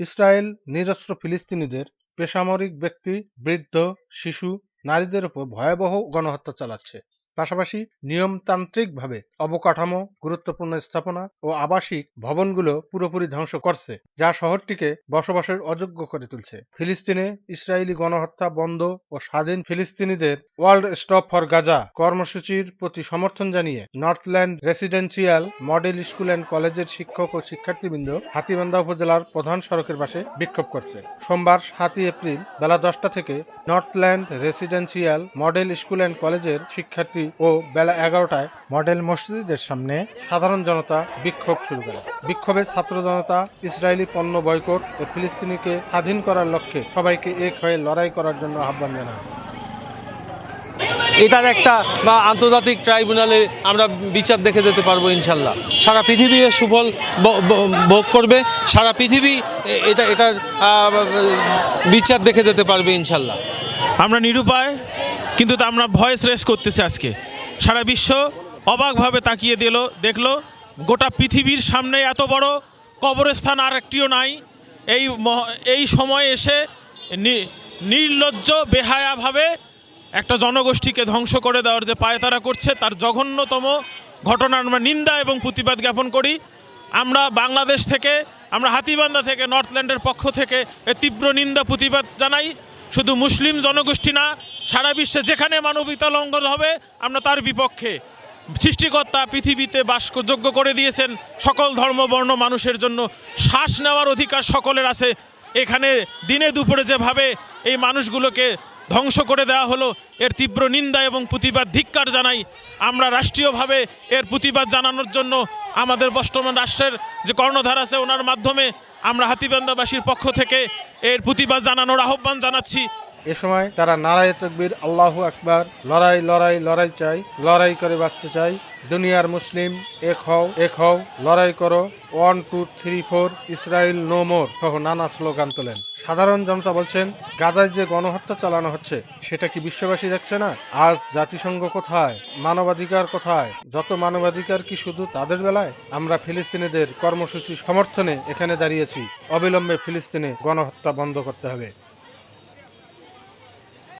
Israel নিরস্ত্র ফিলিস্তিনিদের বেসামরিক ব্যক্তি বৃদ্ধ শিশু নারীদের ওপর ভয়াবহ গণহত্যা চালাচ্ছে। পাশাপাশি নিয়মতান্ত্রিকভাবে অবকাঠামো, গুরুত্বপূর্ণ স্থাপনা ও আবাসিক ভবনগুলো পুরোপুরি ধ্বংস করছে, যা শহরটিকে বসবাসের অযোগ্য করে তুলছে। ফিলিস্তিনে ইসরায়েলি গণহত্যা বন্ধ ও স্বাধীন ফিলিস্তিনিদের ওয়ার্ল্ড স্টপ ফর গাজা কর্মসূচির প্রতি সমর্থন জানিয়ে northland residential model school and কলেজের শিক্ষক ও শিক্ষার্থীবৃন্দ হাতিবান্ধা উপজেলার প্রধান সড়কের পাশে বিক্ষোভ করছে। সোমবার সাতই এপ্রিল বেলা দশটা থেকে northland residential model school and কলেজের শিক্ষার্থী ও বেলা এগারোটায় মডেল মসজিদের সামনে সাধারণ জনতা বিক্ষোভ শুরু করে। বিক্ষোভে ছাত্র জনতা ইসরায়েলি পণ্য বয়কট ও ফিলিস্তিনিকে স্বাধীন করার লক্ষ্যে সবাইকে এক হয়ে লড়াই করার জন্য আহ্বান জানায়। এটার একটা বা আন্তর্জাতিক ট্রাইব্যুনালে আমরা বিচার দেখে যেতে পারব ইনশাল্লাহ। সারা পৃথিবী এর সুফল ভোগ করবে সারা পৃথিবী এটা এটার বিচার দেখে যেতে পারবে ইনশাল্লাহ। আমরা নিরুপায় কিন্তু তা আমরা ভয়েস রেস করতেছি আজকে। সারা বিশ্ব অবাকভাবে তাকিয়ে দিল, দেখল গোটা পৃথিবীর সামনে এত বড় কবরস্থান আর একটিও নাই। এই এই সময়ে এসে নির্লজ্জ, বেহায়াভাবে একটা জনগোষ্ঠীকে ধ্বংস করে দেওয়ার যে পায়তারা করছে, তার জঘন্যতম ঘটনার আমরা নিন্দা এবং প্রতিবাদ জ্ঞাপন করি। আমরা বাংলাদেশ থেকে, আমরা হাতিবান্ধা থেকে, নর্থল্যান্ডের পক্ষ থেকে তীব্র নিন্দা, প্রতিবাদ জানাই। শুধু মুসলিম জনগোষ্ঠী না, সারা বিশ্বে যেখানে মানবিকতা লঙ্ঘন হবে, আমরা তার বিপক্ষে সৃষ্টিকর্তা পৃথিবীতে বাসযোগ্য করে দিয়েছেন। সকল ধর্ম, বর্ণ, মানুষের জন্য শ্বাস নেওয়ার অধিকার সকলের আছে। এখানে দিনে দুপুরে যেভাবে এই মানুষগুলোকে ধ্বংস করে দেওয়া হলো, এর তীব্র নিন্দা এবং প্রতিবাদ, ধিক্কার জানাই। আমরা রাষ্ট্রীয়ভাবে এর প্রতিবাদ জানানোর জন্য আমাদের বর্তমান রাষ্ট্রের যে কর্ণধার আছে, ওনার মাধ্যমে আমরা হাতিবান্দাবাসীর পক্ষ থেকে এর প্রতিবাদ জানানোর আহ্বান জানাচ্ছি। এ সময় তারা নারায় তকবির, আল্লাহ আকবার, লড়াই লড়াই লড়াই চাই, লড়াই করে বাঁচতে চাই। দুনিয়ার মুসলিম, এক হও এক হও, লড়াই করো। One two three four Israel no more সহ নানা স্লোগান তোলেন। সাধারণ জনতা বলছেন, গাজায় যে গণহত্যা চালানো হচ্ছে, সেটা কি বিশ্ববাসী দেখছে না? আজ জাতিসংঘ কোথায়? মানবাধিকার কোথায়? যত মানবাধিকার কি শুধু তাদের বেলায়? আমরা ফিলিস্তিনিদের কর্মসূচি সমর্থনে এখানে দাঁড়িয়েছি। অবিলম্বে ফিলিস্তিনে গণহত্যা বন্ধ করতে হবে।